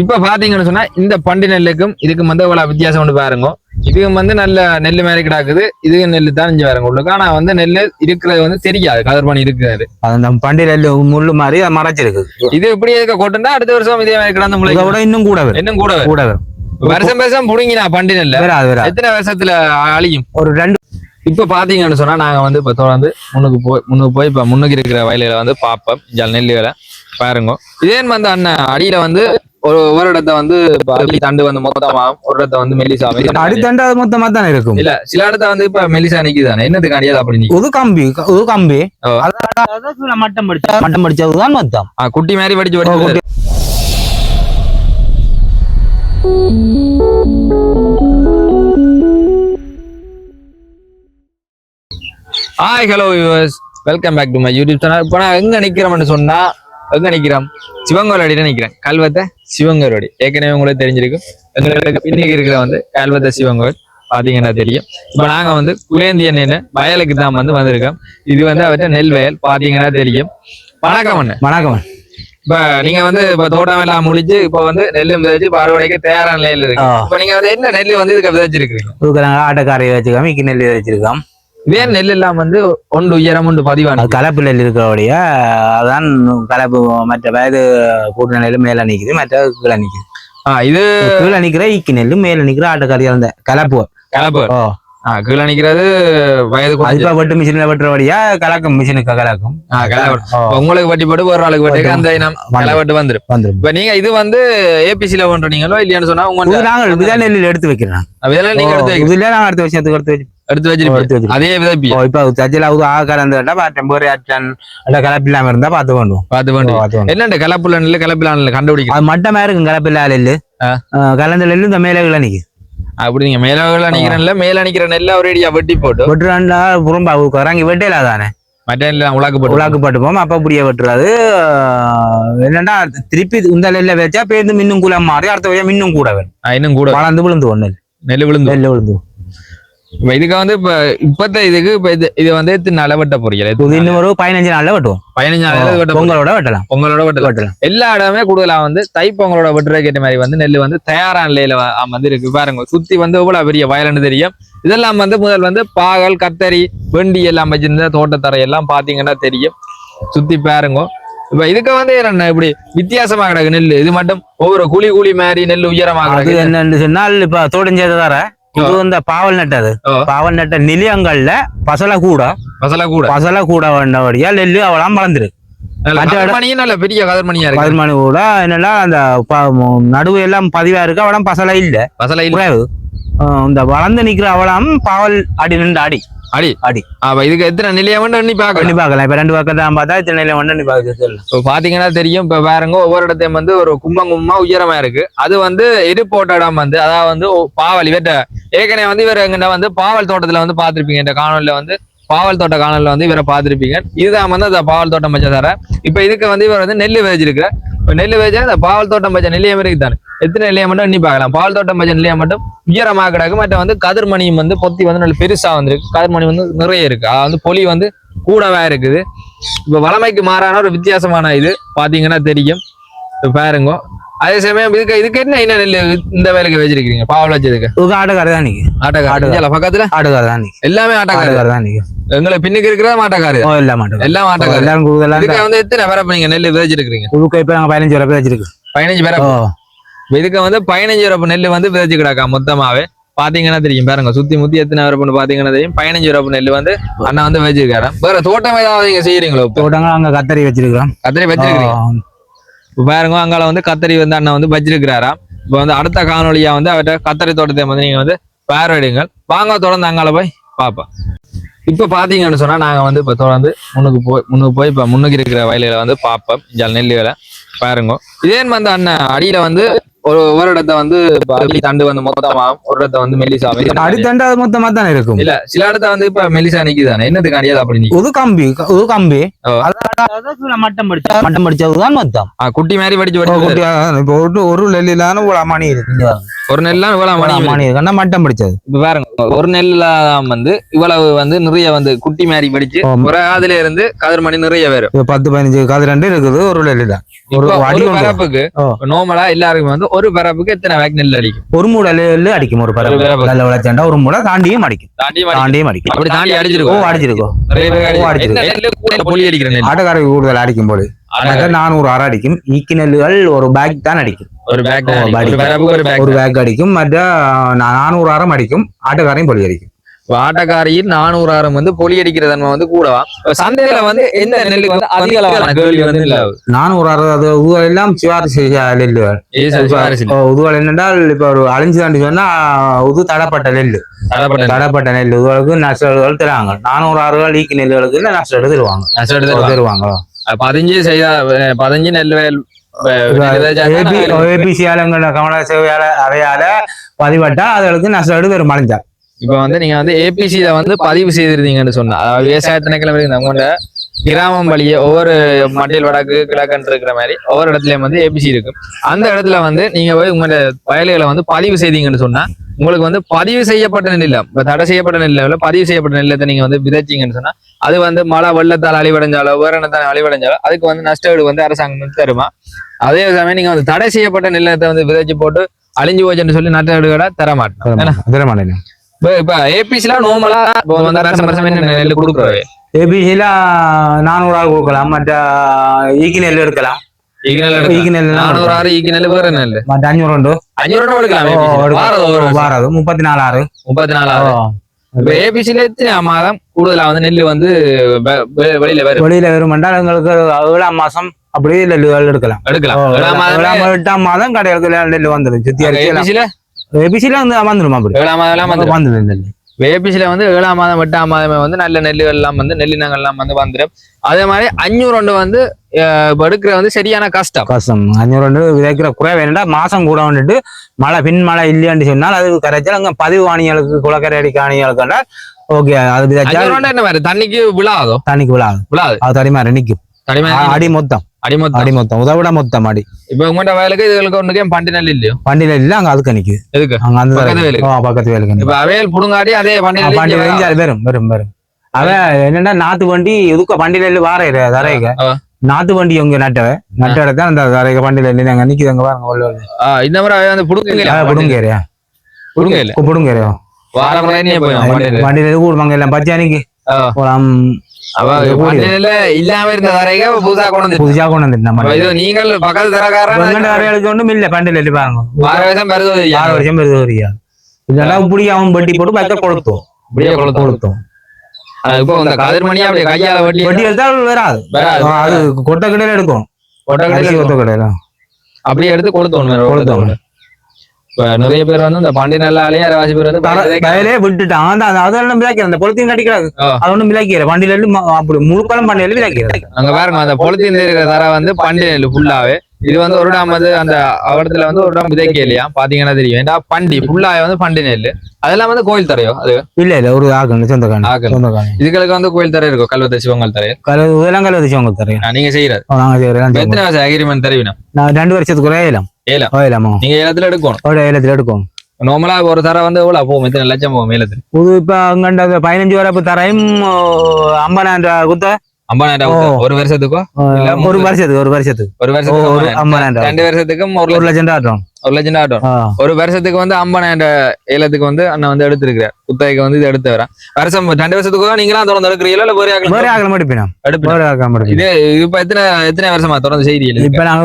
இப்ப பாத்தீங்கன்னு சொன்னா இந்த பண்டி நெல்லுக்கும் இதுக்கும் வந்து இவ்வளவு வித்தியாசம் ஒன்று பாருங்க. இதுக்கும் வந்து நல்ல நெல் மாதிரி கிடக்குது இது நெல் தான் இங்க பாருங்க உள்ளுக்கு. ஆனா வந்து நெல் இருக்கிறது வந்து தெரியாது கதிர்பாணி இருக்கிறது. அது நம்ம பண்டிகையில முள்ளு மாதிரி மறைச்சிருக்கு இது இப்படி இருக்க கொட்டுனா அடுத்த வருஷம் இதே மாதிரி கிடந்து விட இன்னும் கூட இன்னும் கூட. கூட வருஷம் வருஷம் புடுங்கினா பண்டி வராது எத்தனை வருஷத்துல அழியும்? ஒரு ரெண்டு இப்ப பாத்தீங்கன்னு சொன்னா நாங்க வந்து இப்ப தொடர்ந்து முன்னுக்கு போய் முன்னுக்கு போய் இப்ப முன்னுக்கு இருக்கிற வயலில வந்து பார்ப்போம் இஞ்சால் நெல்லுகளை. பாருங்க. இதே வந்து அண்ணன் அடியில வந்து ஒரு ஒரு இடத்த வந்து தண்டு வந்து மொத்தமாகும் ஒரு இடத்த வந்து மெலிசா அடித்தண்டு அது மொத்தமா தானே இருக்கும்? இல்ல சில இடத்த வந்து இப்ப மெலிசா நிக்குதானே என்னத்துக்கு அடியாது அப்படி உது கம்பி உது கம்பி. மட்டம் படிச்சா மட்டம் படிச்சதுதான் மொத்தம். குட்டி மாதிரி படிச்சு படிச்சு. Hi hello viewers welcome back to my YouTube channel இப்போ நான் எங்க நிக்கிறோம்னு சொன்னா எங்க நிக்கிறோம். சிவங்கோலடியில நிக்கிறேன். கல்வத்தை சிவங்கரோடி ஏற்கனவே உங்களுக்கு தெரிஞ்சிருக்கும். எங்களுக்கு பின்னுக்கு இருக்கிற வந்து கல்வத்தை சிவங்கோல் பாத்தீங்கன்னா தெரியும். இப்போ நாங்க வந்து குலேந்திய நெல் வயலுக்கு தான் வந்து வந்திருக்கோம். இது வந்து அவர்கிட்ட நெல் வயல். பாத்தீங்கன்னா தெரியும். வணக்கம் அண்ணன் வணக்கம் இப்ப நீங்க வந்து இப்ப தோட்டம் எல்லாம் முடிச்சு இப்ப வந்து நெல் விதைச்சு அறுவடைக்கு தயாரான நிலையில இருக்கு. இப்ப நீங்க வந்து என்ன நெல் வந்து இதுக்கு விதைச்சிருக்கீங்க இருக்கிறாங்க ஆட்டக்காரையை வச்சுக்காம. இக்கி நெல் வச்சிருக்கோம் இதே நெல் எல்லாம் வந்து ஒன்று உயரம் ஒன்று பதிவான கலப்பு நெல் இருக்கிறபடிய அதான் கலப்பு மற்ற வயது கூட்ட நெல் மேல நிக்குது மற்ற கீழே நிக்குது. இது கீழே நிக்கிற இக்கி நெல் மேல நிக்கிற ஆட்டக்காரி அந்த கலப்பு. கலப்பு. ஓ. கீழே நிக்கிறது வயது அது குறைஞ்ச- இப்ப வெட்டு மிஷின்ல வெட்டுறபடியா கலக்கும் மிஷினுக்கு கலக்கும். உங்களுக்கு வட்டி போட்டு ஒரு ஆளுக்கு வட்டி அந்த இனம். கலவட்டு வந்துரும். வந்துரும். இப்ப நீங்க இது வந்து ஏபிசில பண்றீங்களோ இல்லையான்னு சொன்னா உங்க இது நாங்கள் விதை நெல்லில் எடுத்து வைக்கிறோம் விதையில நீங்க எடுத்து வைக்க- இதுல நாங்கள் அடுத்த வருஷத்துக்கு எடுத்து வச்சு எடுத்து வச்சிருப்பீங்க எடுத்து வச்சிருக்கோம். அதே விதைப்பி இப்ப தஜில அது ஆ கலந்து கேட்டா டெம்பரரி ஆட்டன் கலப்பு இல்லாம இருந்தா பார்த்து பண்ணுவோம் பார்த்து பண்ணுவோம். என்னண்டு கலப்புல நெல் கலப்பில நெல் கண்டுபிடிக்க அது மட்டமா இருக்கும் கலப்பு இல்லாத நெல்லு ஆ. ஆ, கலந்த நெல்லு இந்த மேல கீழே நிக்கு அப்படி நீங்க மேல நிக்கிற நெல்ல மேல நிக்கிற நெல்ல ஒரு அடியா வெட்டி போட்டு வெட்டுறாண்டா புறம்பா இறங்கி வெட்டையில தானே மற்ற உலாக்கு போட்டு உலாக்கு பட்டு போவோம் அப்ப புடிய வெட்டுறாது என்னடா திருப்பி இந்த நெல்ல வச்சா பேருந்து மின்னும் குலம் மாறி அடுத்த வழியா மின்னும் கூட இன்னும் வளர்ந்து விழுந்து ஒண்ணு நெல் விழுந்து நெல் விழுந்து இப்ப இதுக்கு வந்து இப்ப இப்பத்த இதுக்கு இப்ப இது இது வந்து எத்தனை நாள வெட்ட போறீங்க? இது இன்னும் ஒரு பதினஞ்சு நாள்ல வெட்டுவோம். பதினஞ்சு நாள் வெட்ட. பொங்கலோட வெட்டலாம். பொங்கலோட வெட்டலாம். வெட்டலாம். எல்லா இடமே கூடுதலா வந்து தைப்பொங்கலோட வெட்டுறதுக்கு ஏற்ற மாதிரி வந்து நெல் வந்து தயாரான நிலையில வந்து இருக்கு. பாருங்க சுத்தி வந்து எவ்வளவு பெரிய வயல்னு தெரியும். இதெல்லாம் வந்து முதல் வந்து பாகல் கத்தரி வெண்டி எல்லாம் வச்சிருந்த தோட்டத்தரை எல்லாம் பாத்தீங்கன்னா தெரியும். சுத்தி பாருங்க. இப்ப இதுக்கு வந்து என்ன? இப்படி வித்தியாசமா கிடக்கு நெல் இது மட்டும் ஒவ்வொரு குழி குழி மாதிரி நெல் உயரமா அது கிடக்கு. என்னன்னு சொன்னால் இப்ப தோட்டஞ்சேத தர இது இந்த பாவல் நட்டது. பாவல் நட்ட நிலையங்கள்ல பசலை கூட மசாலா கூட பசலை கூட வேண்டபடியா நெல்லு அவளாம் வளர்ந்துரு. நல்ல பெரிய கதிர்மணியா இருக்கு. பதிமணி கூட என்னன்னா அந்த நடுவு எல்லாம் பதிவா இருக்கு. அவளாம் பசலை இல்ல. இல்ல. குறைவு. இந்த வளர்ந்து நிக்கிற அவளாம் பாவல் அடி நின்று அடி. அடி. அடி. அப்ப இதுக்கு எத்தனை நிலையை மட்டும் எண்ணி பண்ணி பார்க்கலாம். இப்ப ரெண்டு பக்கம் தான் பார்த்தா திண்ணையில ஒண்ணு நீ பார்க்க இப்போ பாத்தீங்கன்னா தெரியும் இப்ப பாருங்க ஒவ்வொரு இடத்தையும் வந்து ஒரு கும்பம் கும்பமா உயரமா இருக்கு. அது வந்து எரு போட்ட இடம் வந்து அதாவது வந்து பாவல் இவர்கிட்ட ஏற்கனவே வந்து இவர் எங்கிட்ட வந்து பாவல் தோட்டத்துல வந்து பாத்திருப்பீங்க இந்த காணொலியில வந்து பாவல் தோட்ட காணொலியில வந்து இவரை பார்த்திருப்பீங்க. இதுதான் வந்து அந்த பாவல் தோட்டம் வச்ச தர. இப்ப இதுக்கு வந்து இவர் வந்து நெல் விதைச்சிருக்கிற இப்ப நெல் விதைச்சா இந்த பாவல் தோட்டம் வச்ச நிலையம் இருக்கு தானே எத்தனை நிலையம் மட்டும் எண்ணி பார்க்கலாம். பாவல் தோட்டம் வச்ச நிலையம் மட்டும் உயரமாக கிடக்கு. மற்ற வந்து கதிர்மணியும் வந்து பொத்தி வந்து நல்ல பெருசா வந்திருக்கு. கதிர்மணி வந்து நிறைய இருக்கு. அது வந்து பொலி வந்து கூடவா இருக்குது. இப்ப வளமைக்கு மாறான ஒரு வித்தியாசமான இது. பாத்தீங்கன்னா தெரியும். பாருங்க. அதே சமயம் இதுக்கு இதுக்கு என்ன என்ன நெல் இந்த வேலைக்கு வச்சிருக்கீங்க பாவல் வச்சதுக்கு? இதுக்கு ஆட்டுக்கார தான் நிக்கு ஆட்டக்காரு. ஆட்டுக்காரு. இங்கேல பக்கத்துல? ஆட்டுக்கார தான் நிக்கு எல்லாமே ஆட்டக்காரு. ஆட்டுக்கார தான் நிக்கு எங்களை பின்னுக்கு இருக்கிறதா மாட்டக்காரு இல்ல மாட்டோம் எல்லாம் ஆட்டக்காரு. எல்லாரும் கூடுதலா இதுக்கு வந்து எத்தனை பேரப்ப நீங்க நெல் விதைச்சிருக்கீங்க புதுக்க இப்ப நாங்க பதினஞ்சு வரை வச்சிருக்கு பதினஞ்சு பேர இதுக்கு வந்து பதினஞ்சு வரப்பு நெல் வந்து விதைச்சு கிடக்கா மொத்தமாவே? பாத்தீங்கன்னா தெரியும். பாருங்க சுத்தி முத்தி எத்தனை வரப்புன்னு பாத்தீங்கன்னா தெரியும். பதினஞ்சு வரப்பு நெல் வந்து அண்ணா வந்து வச்சிருக்காரு வேற தோட்டம் ஏதாவது நீங்க செய்யறீங்களோ? தோட்டங்கள் அங்க கத்தரி வச்சிருக்கிறோம். கத்திரி வச்சிருக்கீங்க பாருங்க அங்கால வந்து கத்தரி வந்து அண்ணன் வந்து வச்சிருக்கிறாராம். இப்போ வந்து அடுத்த காணொலியா வந்து அவர்கிட்ட கத்தரி தோட்டத்தை வந்து நீங்க வந்து பார்வையிடுங்கள். வாங்க தொடர்ந்து அங்கால போய் பார்ப்போம். இப்ப பாத்தீங்கன்னு சொன்னா நாங்க வந்து இப்ப தொடர்ந்து முன்னுக்கு போய் முன்னுக்கு போய் இப்ப முன்னுக்கு இருக்கிற வயலில வந்து பார்ப்போம். இந்த நெல்லுகளை பாருங்க. இதே வந்து அண்ணன் அடியில வந்து ஒரு ஒரு இடத்த வந்து தண்டு வந்து மொத்தமாகும் ஒரு இடத்த வந்து மெல்லிசா அடித்தண்டு அது மொத்தமா தானே இருக்கும்? இல்ல சில இடத்த வந்து இப்ப மெல்லிசா நிக்குதானே என்னத்துக்கு அடியாது அப்படி உது கம்பி உது கம்பி. மட்டம் படிச்சா மட்டம் படிச்சதுதான் மொத்தம். குட்டி மாதிரி படிச்சு இப்ப ஒரு ஒரு ஒரு மணி இருக்கு. ஒரு நெல்லாம் இவ்வளவு மணி கண்ணா மட்டம் பிடிச்சது. இப்ப பாருங்க ஒரு நெல்ல வந்து இவ்வளவு வந்து நிறைய வந்து குட்டி மாதிரி பிடிச்சு. ஒரு அதுல இருந்து கதிர் மணி நிறைய வரும். பத்து பதினஞ்சு கதிரண்டு இருக்குது ஒரு நெல்லு தான் ஒரு. பரப்புக்கு ஓ. நார்மலா எல்லாருக்கும் வந்து ஒரு பரப்புக்கு எத்தனை வேக் நெல் அடிக்கும்? ஒரு மூடை நெல்லு அடிக்கும் ஒரு பரப்பு. நல்ல விளைச்சண்டா ஒரு மூடை தாண்டியும் அடிக்கும். தாண்டி அடிக்கும். தாண்டியும் அடிக்கும். அப்படி தாண்டி அடிச்சிருக்கோம். அடிச்சிருக்கோம். அடிச்சிருக்கோம். நெல்? ஆட்டக்காரருக்கு கூடுதல் அடிக்கும் போது. ஆனா, நானூறு அரை அடிக்கும். ஈக்கி நெல்லுகள் ஒரு பேக் தான் அடிக்கும். ஒரு பேக் ஒரு பேக் அடிக்கும். மற்ற நானூறு அறம் அடிக்கும். ஆட்டக்காரையும் பொலி அடிக்கும். ஆட்டக்காரியின் நானூறு ஆரம் வந்து பொலி அடிக்கிற தன்மை வந்து கூடவா? சந்தையில வந்து எந்த நெல்லுக்கு வந்து அதிக அளவான கேள்வி வந்து இல்ல. நானூறு அறுபது அது உதுவல் எல்லாம் சிவாரிசு. இப்போ உதுவல் என்னென்றால் இப்ப ஒரு அழிஞ்சு தாண்டி சொன்னா உது தடப்பட்ட நெல்லு நெல். தடப்பட்ட நெல். உதுவலுக்கு நஷ்டம் தருவாங்க. நானூறு அறுபது ஈக்கி நெல்லுகளுக்கு இல்ல நஷ்டம் தருவாங்க? நஷ்டம் எடுத்து தருவாங்க பதிஞ்சு செய்ய பதிஞ்சு நெல் வயல் ஏபிசி ஆளுங்கிற கமல சேவையால அறையால பதிவட்டா அதுகளுக்கு நஷ்டம் எடுத்து வரும் மறைஞ்சா இப்ப வந்து நீங்க வந்து ஏபிசி வந்து பதிவு செய்திருந்தீங்கன்னு சொன்னா விவசாய திணைக்களம் இருக்கு நம்மளோட கிராமம் வழியே ஒவ்வொரு மட்டியல் வடக்கு கிழக்குன்னு இருக்கிற மாதிரி ஒவ்வொரு இடத்துலயும் வந்து ஏபிசி இருக்கு. அந்த இடத்துல வந்து நீங்க போய் உங்களோட வயல்களை வந்து பதிவு செய்தீங்கன்னு சொன்னா உங்களுக்கு வந்து பதிவு செய்யப்பட்ட நிலம் இப்ப தடை செய்யப்பட்ட நிலம் பதிவு செய்யப்பட்ட நிலத்தை நீங்க வந்து விதைச்சீங்கன்னு சொன்னா அது வந்து மழை வெள்ளத்தால் அழிவடைஞ்சாலோ உபகரணத்தால் அழிவடைஞ்சாலோ அதுக்கு வந்து நஷ்ட ஈடு வந்து அரசாங்கம் வந்து தருமா? அதே சமயம் நீங்க வந்து தடை செய்யப்பட்ட நிலத்தை வந்து விதைச்சு போட்டு அழிஞ்சு போச்சுன்னு சொல்லி நஷ்ட ஈடுகளை தர மாட்டோம் தர மாட்டேன் இப்ப ஏபிசில என்ன நெல் கொடுக்குறாரு? ஏபிசில நானூறு ஆள் கொடுக்கலாம் மற்ற ஈக்கி நெல் எடுக்கலாம். ஈக்கி நெல் நானூறு ஆறு ஈக்கு நெல் வேற நெல். மற்ற அஞ்சூறு உண்டு அஞ்சூறு ரூபா எடுக்கலாம். வாரம். வாராது முப்பத்தி நாலு ஆறு. முப்பத்தி நாலு ஆறு இப்ப ஏபிசில எத்தனை மாதம் கூடுதலா வந்து நெல் வந்து வெளியில வரும்? வெளியில வருமென்றால் எங்களுக்கு ஏழாம் மாசம் அப்படியே நெல் எடுக்கலாம். எடுக்கலாம். மாதமே ஏழாம் எட்டாம் மாதம் கடைகளுக்கு நெல் வந்துடும். சுத்தி ஏபிசில வந்து வந்துடும் அப்படி. ஏழாம் மாதம் எல்லாம் வந்துரும். வந்துடும் நெல். ஏபிசில வந்து ஏழாம் மாதம் எட்டாம் மாதமே வந்து நல்ல நெல்லுகள் எல்லாம் வந்து நெல்லினங்கள் எல்லாம் வந்து வந்துடும் அதே மாதிரி அஞ்சூறு ரெண்டு வந்து எடுக்கிற வந்து சரியான கஷ்டம். கஷ்டம். அஞ்சூறு ரெண்டு விதைக்கிற குறை வேணுண்டா மாசம் கூட வந்துட்டு மழை பின் மழை இல்லையான்னு சொன்னால் அது கரைச்சால் அங்க பதிவு வாணிகளுக்கு குளக்கரை அடி காணிகளுக்கு ஓகே அது என்ன மாதிரி? தண்ணிக்கு விழாதோ? தண்ணிக்கு விழாது. விழாது. அது நிக்கும் கடிமை அடி மொத்தம். அடிமொத்தம் உதவிட மொத்தம் அடி இப்ப உங்கள்ட்ட வயலுக்கு இதுகளுக்கு ஒண்ணுக்கே பண்டி நெல் இல்லையோ இல்ல அங்க அதுக்கு நிக்குது எதுக்கு அங்க அந்த பக்கத்து. இப்ப அவையல் புடுங்காடி அதே பண்டி நெல் வரும் வரும் வரும் அவன் என்னன்னா நாத்து வண்டி இதுக்கு வண்டியில இல்ல வார. நாத்து வண்டி உங்க நட்டவ நட்ட அந்த வண்டியில இல்ல அங்க நிக்குது அங்க பாருங்க இந்த வந்து புடுங்க புடுங்கேரியா புடுங்க புடுங்கேரியா வார போய் பண்டி நெல். கூடுவாங்க எல்லாம் பச்சானிக்கு ஆ. இல்லாம இருந்த வரைக்கும் புதுசா கொண்டு புதுசா கொண்டு இது நீங்கள் பக்கத்து தரக்காரன் ஒன்றும் இல்ல பண்டில பாருங்க வார வருஷம் பெருது ஆறு வருஷம் பெருது வரியா இதெல்லாம் இப்படி அவன் வட்டி போட்டு பக்க கொளுத்தோம் இப்படியே கொளுத்தோம். கொளுத்தோம் இப்போ இந்த கதிர்மணி அப்படியே கையால வட்டி வட்டி எடுத்தால் வராது அது கொட்டை கடையில எடுக்கும் கொட்டை கடையில கொட்டை கடையில அப்படியே எடுத்து கொளுத்தோணும் கொளுத்தோணும். இப்ப நிறைய பேர் வந்து இந்த பாண்டி நெல்லாலேயே அரவாசி பேர் வந்து வயலே விட்டுட்டான் அந்த அதெல்லாம் விளையாக்கிற அந்த பொலித்தீன் ஆ. அது ஒண்ணும் விளையாக்கிற ம- அப்படி முழுக்காலம் வண்டியில விளையாக்கிற அங்க பாருங்க அந்த பொலித்தீன் இருக்கிற தர வந்து பண்டி நெல் ஃபுல்லாவே இது வந்து ஒரு டாம் வந்து அந்த அவடத்துல வந்து ஒரு டாம் விதைக்க இல்லையா? பாத்தீங்கன்னா தெரியும். ஏன்டா பண்டி? ஃபுல்லாவே வந்து பண்டி நெல் அதெல்லாம் வந்து கோயில் தரையோ? அது? இல்ல இல்ல ஒரு சொந்தக்காணி ஆக்கணும். சொந்தக்காணி இதுகளுக்கு வந்து கோயில் தரை இருக்கும் கல்வத்தை சிவங்கள் தரை? கல இதெல்லாம் கல வச்சு உங்களுக்கு தரேன் நீங்க செய்யறது. நாங்க செய்யறோம் எத்தனை வருஷம் அக்ரிமெண்ட் தருவினா நான் ரெண்டு வருஷத்துக்கு ஏலம். ஏலம். ஏலாமா நீங்க ஏலத்துல எடுக்கணும். ஏலத்துல எடுக்கும் நார்மலா ஒரு தர வந்து எவ்வளவு போகும்? எத்தனை லட்சம் போகும் ஏலத்துல? புது இப்ப அங்கண்ட பதினஞ்சு வரப்பு தரையும் ஐம்பதாயிரம் ரூபா குத்த ஐம்பதாயிரம். ஒரு வருஷத்துக்கோ? ஒரு வருஷத்துக்கு ஒரு வருஷத்துக்கு. ஒரு வருஷத்துக்கு ஒரு ஐம்பதாயிரம். ரெண்டு வருஷத்துக்கும் ஒரு ஒரு லட்சம். ஆட்டும் ஒரு லட்சம் ஆட்டும். ஒரு வருஷத்துக்கு வந்து ஐம்பதாயிரம் ஏலத்துக்கு வந்து அண்ணன் வந்து எடுத்திருக்கிறார். குத்தகைக்கு வந்து இது எடுத்து வரேன். வருஷம் ரெண்டு வருஷத்துக்கு நீங்களாம் தொடர்ந்து எடுக்கிறீங்களா இல்ல ஆக்கலாம் ஆகல வேற ஆகல மடிப்பினா இது இப்ப எத்தனை எத்தனை வருஷமா தொடர்ந்து செய்தியில் இப்ப நாங்க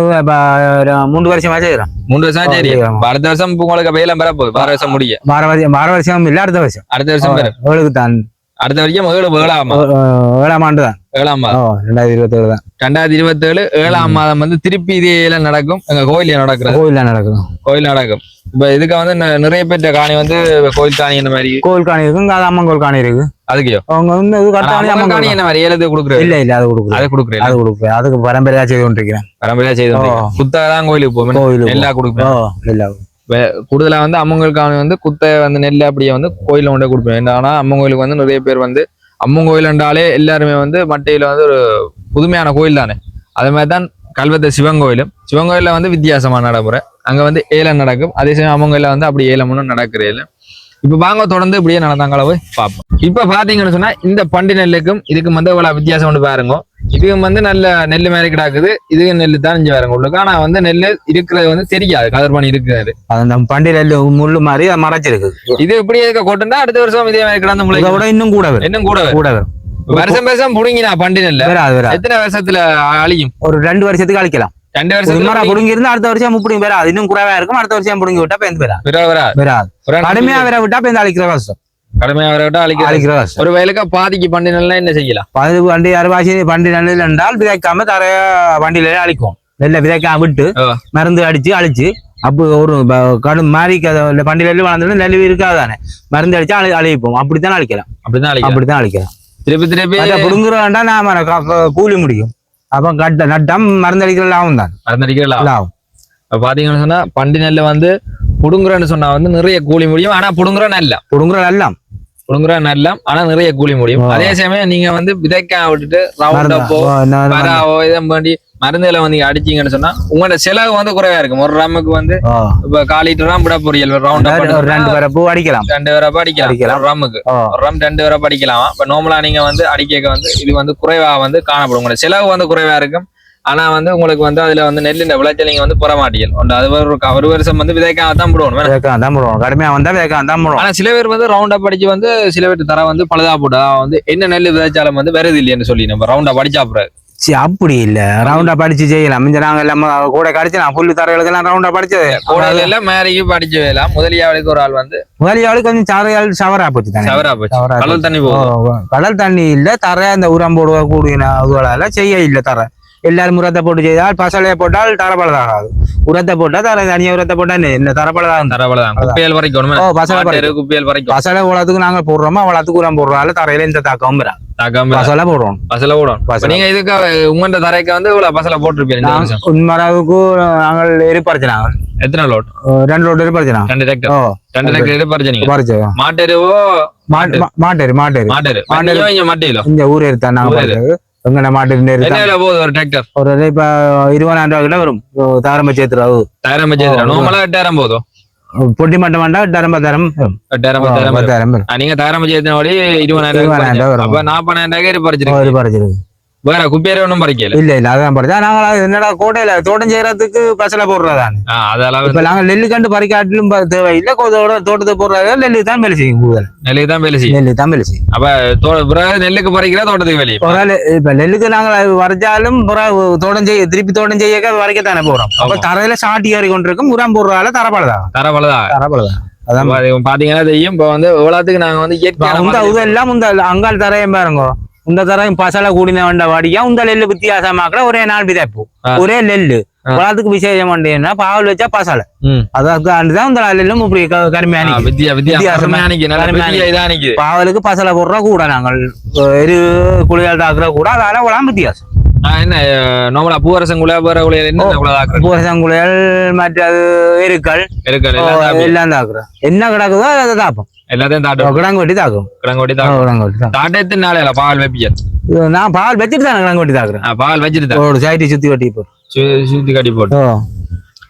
ஒரு மூன்று வருஷமா செய்யறோம் மூன்று வருஷம் சரி அடுத்த வருஷம் உங்களுக்கு ஏலம் பெற போகுது வார வருஷம் முடிய. வார வருஷம் வார வருஷம் இல்ல அடுத்த வருஷம். அடுத்த வருஷம் ஏழுக்கு தான். அடுத்த வரைக்கும் ஏழு ஏழாம் ஏழாம் ஆண்டு தான் ஏழாம் மாதம் ரெண்டாயிரத்தி இருபத்தி ஏழு தான் ரெண்டாயிரத்தி இருபத்தி ஏழு ஏழாம் மாதம் வந்து திருப்பி இது நடக்கும் எங்க கோயில நடக்கிறது கோயில்ல நடக்கும் கோயில் நடக்கும் இப்ப இதுக்கு வந்து நிறைய பேர்ட்ட காணி வந்து கோயில் காணி இந்த மாதிரி கோயில் காணி இருக்கு அது அம்மன் கோயில் காணி இருக்கு அதுக்கு அவங்க வந்து இது கட்டாணி அம்மன் காணி கோயில் என்ன மாதிரி ஏலத்துக்கு கொடுக்குறது இல்ல இல்ல அது கொடுக்குறேன் அதை கொடுக்குறேன் அது கொடுக்குறேன் அதுக்கு பரம்பரையா செய்து கொண்டிருக்கிறேன் பரம்பரையா செய்து. குத்தகை தான் கோயிலுக்கு போகும் கோயிலுக்கு நெல்லா கொடுப்பேன் ஓ கூடுதலாக வந்து அம்மங்கோயிலுக்கான வந்து குத்தை வந்து நெல் அப்படியே வந்து கோயிலில் கொண்டே கொடுப்பேன். ஆனால் அம்மன் கோயிலுக்கு வந்து நிறைய பேர் வந்து அம்மன் கோயில் என்றாலே எல்லாருமே வந்து மட்டையில் வந்து ஒரு புதுமையான கோயில் தானே. அதே மாதிரி தான் கல்வத்த சிவன் கோயிலும் சிவன் கோயிலில் வந்து வித்தியாசமான நடைமுறை. அங்கே வந்து ஏலம் நடக்கும். அதே சமயம் அவங்க எல்லாம் வந்து அப்படி ஏலம் ஒன்றும் நடக்கிறதில்ல இப்ப வாங்க தொடர்ந்து இப்படியே நடந்தாங்களா போய் பார்ப்போம். இப்ப பாத்தீங்கன்னு சொன்னா இந்த பண்டி நெல்லுக்கும் இதுக்கும் வந்து இவ்வளவு வித்தியாசம் ஒன்று பாருங்க. இதுக்கும் வந்து நல்ல நெல் மாதிரி கிடக்குது. இதுக்கு நெல் தான் இங்க பாருங்க உள்ளுக்கு. ஆனா வந்து நெல் இருக்கிறது வந்து தெரியாது. கதிர்பாணி இருக்கிறது. அது அந்த பண்டிகையில் முள்ளு மாதிரி மறைச்சிருக்கு இது இப்படி இருக்க கொட்டுனா அடுத்த வருஷம் இதே மாதிரி கிடந்து விட இன்னும் கூட இன்னும் கூட. கூட வருஷம் வருஷம் புடுங்கினா பண்டி வராது. எத்தனை வருஷத்துல அழியும்? ஒரு ரெண்டு வருஷத்துக்கு அழிக்கலாம். ரெண்டு மரம் புடுங்கி இருந்தா அடுத்த வருஷம் முப்படி வராது. இன்னும் குறைவா இருக்கும். அடுத்த வருஷம் புடுங்கி விட்டா பேந்து வராது விரா விரா வராது. கடுமையா வர விட்டா பேந்து அழிக்கிற கஷ்டம். கடுமையா வர விட்டா அழிக்கிற கஷ்டம். ஒரு வயலுக்கு பாதிக்கு பண்டி நெல்லை என்ன செய்யலாம்? பது வண்டி அறுவாசி வண்டி நெல்லில் என்றால் விதைக்காம தரைய வண்டியில அழிக்கும். நெல்லை விதைக்காம விட்டு. மருந்து அடிச்சு அழிச்சு அப்போ ஒரு கடும் மாதிரி வண்டி நெல் வளர்ந்து நெல் இருக்காதானே மருந்து அடிச்சு அழி அழிப்போம். அப்படித்தான் அழிக்கலாம். அழிக்கலாம். அப்படித்தான் அழிக்கலாம். திருப்பி திருப்பி புடுங்குற வேண்டாம் நாம கூலி முடியும். அப்ப கட்ட நட்டம் மருந்து அடிக்கிற லாபம் தான். மறந்தடிக்கலாம் லாபம். பாத்தீங்கன்னு சொன்னா பண்டி நெல்லை வந்து புடுங்குறன்னு சொன்னா வந்து நிறைய கூலி முடியும். ஆனா புடுங்குற நல்ல. புடுங்குற எல்லாம் புடுங்குற நல்ல ஆனா நிறைய கூலி முடியும். அதே சமயம் நீங்க வந்து விதைக்க விட்டுட்டு ரவுண்ட் மருந்து. அப்போ ஓ, என்ன- என்ன- மராவோ இதை பண்ணி மருந்துகளை வந்து அடிச்சீங்கன்னு சொன்னா உங்களோட செலவு வந்து குறைவா இருக்கும். ஒரு ரம்முக்கு வந்து இப்ப கால் லிட்டர் தான் விட பொரியல் ரவுண்ட் ரெண்டு பரப்பு அடிக்கலாம். ரெண்டு வரை அடிக்கலாம். அடிக்கலாம். ரம்முக்கு ஒரு ரம் ரெண்டு வரை படிக்கலாம் இப்ப நார்மலா நீங்க வந்து அடிக்க வந்து இது வந்து குறைவா வந்து காணப்படும். உங்களோட செலவு வந்து குறைவா இருக்கும். ஆனா வந்து உங்களுக்கு வந்து அதுல வந்து நெல்லின் விளைச்சல் நீங்க வந்து புற மாட்டீங்க அது ஒரு ஒரு வருஷம் வந்து விதைக்காக தான் போடுவோம். விதைக்காம தான் போடுவோம். கடுமையா வந்தா விதைக்காம தான் போடுவோம். ஆனா சில பேர் வந்து ரவுண்டா படிச்சு வந்து சில பேர் தர வந்து பழுதா போட்டா வந்து என்ன நெல் விதைச்சாலும் வந்து வருது இல்லைன்னு சொல்லி நம்ம ரவுண்டா படிச்சா சரி, அப்படி இல்ல. ரவுண்டா படிச்சு செய்யலாம். மிஞ்ச நாங்க எல்லாம் கூட கடிச்சு நான் புல்லு தரைகளுக்கு எல்லாம் ரவுண்டா படிச்சது. கோடையில மேரிக்கு படிச்சு வேலாம் முதலியாவளுக்கு ஒரு ஆள் வந்து முதலியாவது கொஞ்சம் சாரையாள் சவரா போச்சு தானே? சவரா போச்சு. கடல் தண்ணி போகும். கடல் தண்ணி இல்ல தர அந்த உரம் போடுவ கூடிய அதுகளால செய்ய இல்ல தர. எல்லாரும் உரத்தை போட்டு செய்தால் பசலையை போட்டால் தரப்பழதாகாது உரத்தை போட்டா தர தனியா உரத்தை போட்டா என்ன- தரப்பழதாகும் தரவளதான் குப்பியல் வரைக்கும் ஓ பசலை குப்பியல் வரைக்கும். பசலை உலகத்துக்கு நாங்க போடுறோமோ? அவ்வளவுக்கு உரம் போடுறால தரையில இந்த தாக்கம் தாக்காம பசலை போடுறோம். பசல பசலை. நீங்க இதுக்கு உங்கள்ட்ட தரைக்கு வந்து இவ்வளவு பசல போட்டிருப்பீங்க உண்மராவுக்கு நாங்கள் எரிப்பறிச்சு நாங்கள் எத்தனை லோட்? ரெண்டு ரோடு எரிப்பறிச்சு நாங்கள் ரெண்டு டிராக்டர் ஓ. ரெண்டு டிராக்டர் எது பறிச்சீங்க பறிச்சு மாட்டெருவோ மாட்டு? மாட்டேரி மாட்டேரி மாட்டெரு மாட்டெரு. இங்க ஊர் எடுத்தா நாங்க எங்கட மாட்டு என்ன எடுத்தா விலை போகுது ஒரு டிராக்டர் ஒரு இப்ப இருபதாயிரம் ரூபா கிட்ட வரும் தாரம்ப சேத்துறாவு டயரம் வச்சு ஓ, நார்மலா எட்டாயிரம் போதும். பொட்டி மட்டும் வேண்டா எட்டாயிரம் பத்தாயிரம். எட்டாயிரம் பத்தாயிரம். பத்தாயிரம் நீங்க டயரம் வச்சு எத்தனை வழி இருபதாயிரம் ரூபாய் நாற்பதாயிரம் ரூபாய்க்கு ஓ, பறிச்சிருக்கு பறிச்சிருக்கு வேற குப்பையரை ஒன்றும் பறிக்கல. இல்ல இல்ல அதான் பறிச்சா. நாங்க என்னடா கோட்டையில தோட்டம் செய்யறதுக்கு பசல போடுறதானே? அதெல்லாம் இப்ப நாங்க நெல்லு கண்டு பறிக்காட்டிலும் தேவையில்லை. தோட்டத்தை போடுறதா நெல்லு தான் மேல செய்யும் கூடுதல். நெல்லுக்கு தான் வேலை செய்யும். நெல்லு தான் மேல செய்யும். அப்ப நெல்லுக்கு பறிக்கிறா தோட்டத்துக்கு ஒரு ஆளு இப்ப நெல்லுக்கு நாங்க பிறகு தோட்டம் செய்ய திருப்பி தோட்டம் செய்ய வரைக்கத்தானே போறோம். அப்ப. தரையில சாட்டி ஏறி கொண்டிருக்கும் உரம் போடுறதால தரப்படதா? தரப்பலதா தரப்படதா. அதான். பாத்தீங்கன்னா தெரியும். இப்ப வந்து இவ்வளவுக்கு நாங்க வந்து அங்கால் தரையும் பாருங்க. உந்த தரையும் பசல கூடின வண்ட வாடியா உந்த நெல்லு வித்தியாசமாக்கல ஒரே நாள் விதைப்பு. ஒரே நெல்லு ஆ. உலகத்துக்கு விசேஷம் பண்ணா பாவல் வச்சா பசலை ம். அதான் தான் இந்த நெல்லும் இப்படி கருமையானிக்கு பாவலுக்கு பசலை போடுற கூட நாங்கள் எரு குளியால் தாக்குற கூட அதால உலாம் வித்தியாசம் என்ன பேர மற்றது எருக்கள் தாப்பி. எல்லாம் தாக்குறோம் என்ன கிடக்குதோ அதை தாப்போம் எல்லாத்தையும் தாட்டும் கிடங்கு வெட்டி தாக்கும் கிடங்கு வெட்டி தாக்கும் கிடங்கு வெட்டி தாக்கும் தாட்டத்து நாளையில பால் வெப்பிய நான் பால் வச்சுட்டு தானே கிடங்கு வெட்டி தாக்குறேன் பால் வச்சுட்டு தான் ஒரு சைட்டி சுத்தி வெட்டி போ சு- சுத்தி கட்டி போட்டு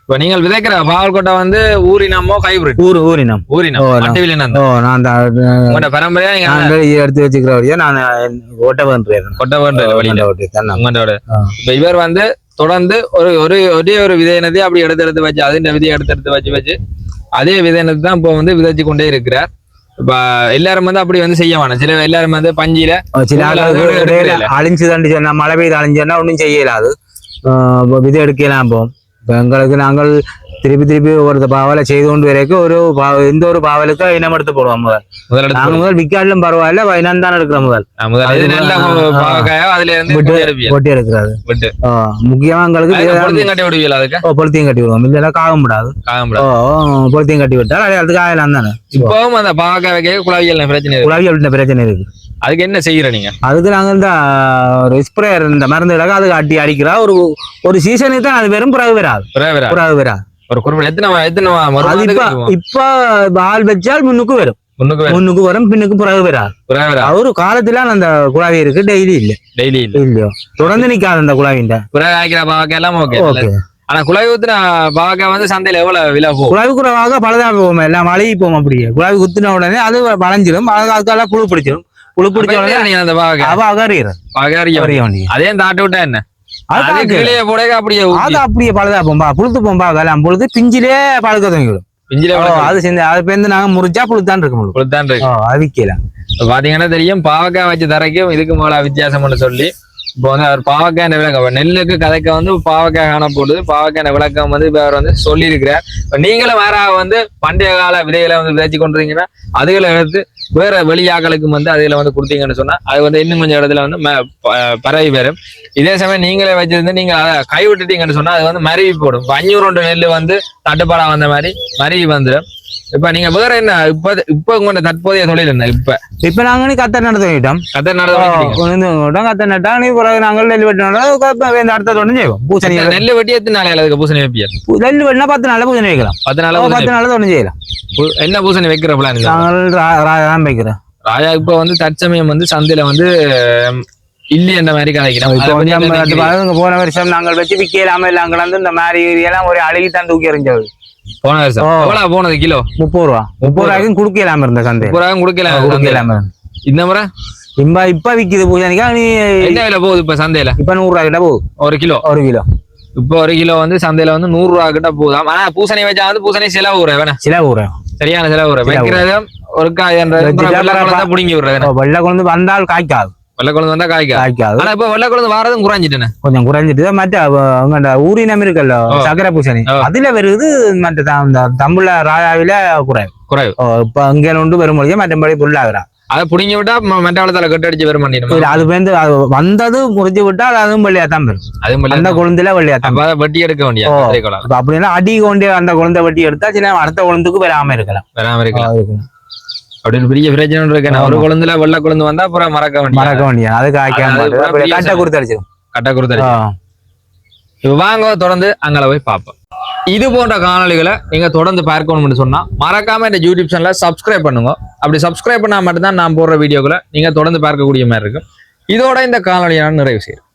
இப்ப நீங்கள் விதைக்கிற பால் கொட்டை வந்து ஊரினமோ ஹைபிரிட் ஊர் ஊரினம் ஊரினம் ஓ, நான்- மட்டவிலினம் ஓ நான் தான் உங்களோட பரம்பரையா நீங்க எடுத்து வச்சுக்கிற வழியா நான் கொட்டை உங்களோட ஆ. இப்ப இவர் வந்து தொடர்ந்து ஒரு ஒரு ஒரே ஒரு விதையினத்தை அப்படி எடுத்து எடுத்து வச்சு அதின் விதையை எடுத்து எடுத்து வச்சு வச்சு அதே விதையினத்தை தான் இப்போ வந்து விதைச்சு கொண்டே இருக்கிறார் இப்ப எல்லாரும் வந்து அப்படி வந்து செய்ய வேணாம். சில எல்லாரும் வந்து பஞ்சில சில உங்களை ஆளுக்கு அதோட இடையில எடுக்கல. அழிஞ்சு தண்டு சொன்னா மழை பெய்து அழிஞ்சுன்னா ஒன்றும் செய்யலாது. விதை எடுக்கலாம் போம் இப்போ எங்களுக்கு நாங்கள் திருப்பி திருப்பி ஒரு பாவலை செய்து கொண்டு வரைக்கும் ஒரு எந்த ஒரு பாவலுக்கு இனம் எடுத்து போடுவோம் முதல் முதல் நாங்க முதல் விக்காட்டிலும் பரவாயில்ல இனம் தான் எடுக்கிறோம் முதல். ஒட்டி எடுக்கிறது முக்கியமா எங்களுக்கு பொழுதையும் கட்டி விடுவோம். இல்லைன்னா காகம் விடாது. பொலித்தையும் கட்டி விட்டால் அது அதுக்கு ஆகலாம் தானே. இப்பவும் அந்த பாவக்காய் வைக்க குழாவியல் பிரச்சனை உள்ள பிரச்சனை இருக்கு. அதுக்கு என்ன செய்யற நீங்க? அதுக்கு நாங்க இந்த ஒரு ஸ்ப்ரேயர் இந்த மருந்து அதுக்கு அட்டி அடிக்கிறா. ஒரு ஒரு சீசனுக்கு தான் அது வெறும் பிறகு வராது. பிறகு வராது. ஒரு குறிப்பிட்ட எத்தனை எத்தனை இப்ப ஆள் வச்சால் முன்னுக்கு வரும். முன்னுக்கு வரும். பின்னுக்கு பிறகு வராது. ஒரு காலத்துல அந்த குழாவி இருக்கு டெய்லி இல்ல. டெய்லி இல்ல. இல்லையோ? தொடர்ந்து நிக்காது அந்த குழாவிண்ட பிறகு ஆக்கிற பாவக்காய் எல்லாம் ஓகே ஆனா குழாய் ஊத்துன பாவக்காய் வந்து சந்தையில எவ்வளவு விலை போகும்? குழாவி குறவாக பழுதா போவோம் எல்லாம் அழுகி போவோம் அப்படியே. குழாவி குத்துன உடனே அது வளைஞ்சிடும் அதுக்காக புழு பிடிச்சிடும் புழு பிடிச்ச உடனே அந்த பாவக்காய்? அவ அகறிடுறது பாவக்காய் அறிய அகறிய வேண்டிய அதே தாட்டு விட்டா என்ன? அப்படியே. அது அப்படியே பழுதா போம்பா. புழுத்து போம்பா புழுத்து பிஞ்சிலே பழுக்க தங்கிடும் அது பேருந்து நாங்க முறிச்சா புழுத்தான் இருக்கு முழு கொடுத்தான் இருக்கு பாத்தீங்கன்னா தெரியும் பாவக்காய் வச்சு தரைக்கும் இதுக்கு மேல வித்தியாசம்னு சொல்லி இப்போ வந்து அவர் பாவக்காய் விளக்கம் நெல்லுக்கு கதைக்க வந்து பாவக்காய் காணப்படுது. பாவக்காய் விளக்கம் வந்து இப்ப அவர் வந்து சொல்லியிருக்கிறார். இப்ப நீங்களும் வேற வந்து பண்டைய கால விதைகளை வந்து விதைச்சு கொண்டிருந்தீங்கன்னா அதுகளை எடுத்து வேற வெளியாக்களுக்கும் வந்து அதுல வந்து கொடுத்தீங்கன்னு சொன்னா அது வந்து இன்னும் கொஞ்சம் இடத்துல வந்து ப- பரவி வரும் இதே சமயம் நீங்களே வச்சிருந்து நீங்க அதை கைவிட்டுட்டீங்கன்னு சொன்னா அது வந்து மருவி போடும். அஞ்சூறு ரெண்டு நெல் வந்து தட்டுப்பாடா வந்த மாதிரி மருவி வந்துடும் இப்ப நீங்க வேற என்ன இப்ப இப்ப உங்களோட தற்போதைய தொழில் என்ன இப்ப? இப்ப நாங்க கத்த நடத்திட்டோம் கதை நடத்த கத்த நட்டா நீ பிறகு நாங்கள் நெல் வெட்டினோம் அடுத்த தொடர்ந்து செய்வோம். பூசணி நெல்லு வெட்டி. எத்தனை நாள் அதுக்கு பூசணி வைப்பியா நெல் வெட்டினா பத்து நாள்ல பூசணி வைக்கலாம். பத்து நாள் பத்து நாள்ல தொடர்ந்து செய்யலாம். என்ன பூசணி வைக்கிற பிளான் நாங்கள் ரா- ரா- தான் வைக்கிறோம். ராஜா இப்ப வந்து தற்சமயம் வந்து சந்தையில வந்து இல்லி என்ற மாதிரி கதைக்கிறோம் போன வருஷம் நாங்கள் வச்சு விற்கலாம இல்லை அங்கே வந்து இந்த மாதிரி எல்லாம் ஒரு அழுகித்தான் தூக்கி எறிஞ்சது. போன வருஷம். எவ்வளவு போனது கிலோ? முப்பது ரூபா. முப்பது ரூபாய்க்கும் கொடுக்கலாம இருந்த சந்தை. புறாவும் கொடுக்கல கொடுக்கலாம இந்த முறை? இப்ப இப்ப விக்குது பூஜனிக்கா நீ என்ன விலை போகுது இப்ப சந்தையில? இப்ப நூறு ரூபாய் கிட்ட போகுது. ஒரு கிலோ. ஒரு கிலோ. இப்ப ஒரு கிலோ வந்து சந்தையில வந்து நூறு ரூபா கிட்ட போகுதாம் ஆனா பூசணி வச்சா வந்து பூசணி செலவு விடுற வேணா. சில ஊரு சரியான செலவு செலவு. வைக்கிறது ஒரு பரவா- புடுங்கி விடுறது வெள்ளை குழந்தை வந்தால் காய்க்காது. வெள்ளை குழந்தை வந்தா காய்க்கா காய்க்காது ஆனா இப்ப வெள்ளை குழந்தை வாரதும் குறைஞ்சிட்டேனே கொஞ்சம் குறைஞ்சிட்டு மற்ற அந்த ஊரினம் இருக்குல்ல. சக்கரை பூசணி. அதுல வருது மற்ற தமிழ ராயாவில குறைவு குறைவு இப்ப அங்கே உண்டு வரும்பொழுது மற்றபடி புல்லாகிறா அதை புடுங்கி விட்டா ம- மெட்டாவளத்தால கட்டு அடிச்சு வர மாட்டேன் அது வந்து அது வந்தது முறிஞ்சு விட்டால் அதுவும் வெள்ளையா தான் வரும் அது அந்த கொழுந்துல வெள்ளையா தான் அதை வெட்டி எடுக்க வேண்டிய அப்படின்னா அடி கொண்டே அந்த குழந்தை வெட்டி எடுத்தா சில அடுத்த குழந்தைக்கு வராம இருக்கலாம் வராம இருக்கலாம் அப்படின்னு பெரிய பிரச்சனை இருக்கு நான் ஒரு குழந்தைல வெள்ளை குழந்தை வந்தா அப்புறம் மறக்க வேண்டிய மறக்க வேண்டிய அதுக்கு கட்டை கொடுத்து அடிச்சிடும் கட்ட கொடுத்தாரு இப்ப வாங்க தொடர்ந்து அங்கே போய் பார்ப்போம். இது போன்ற காணொளிகளை நீங்க தொடர்ந்து பார்க்கணும்னு சொன்னா மறக்காம இந்த யூடியூப் சேனலை சப்ஸ்கிரைப் பண்ணுங்க. அப்படி சப்ஸ்கிரைப் பண்ணா மட்டும்தான் நான் போடுற வீடியோக்களை நீங்க தொடர்ந்து பார்க்கக்கூடிய மாதிரி இருக்கும். இதோட இந்த காணொலியை நான் நிறைவு செய்கிறேன்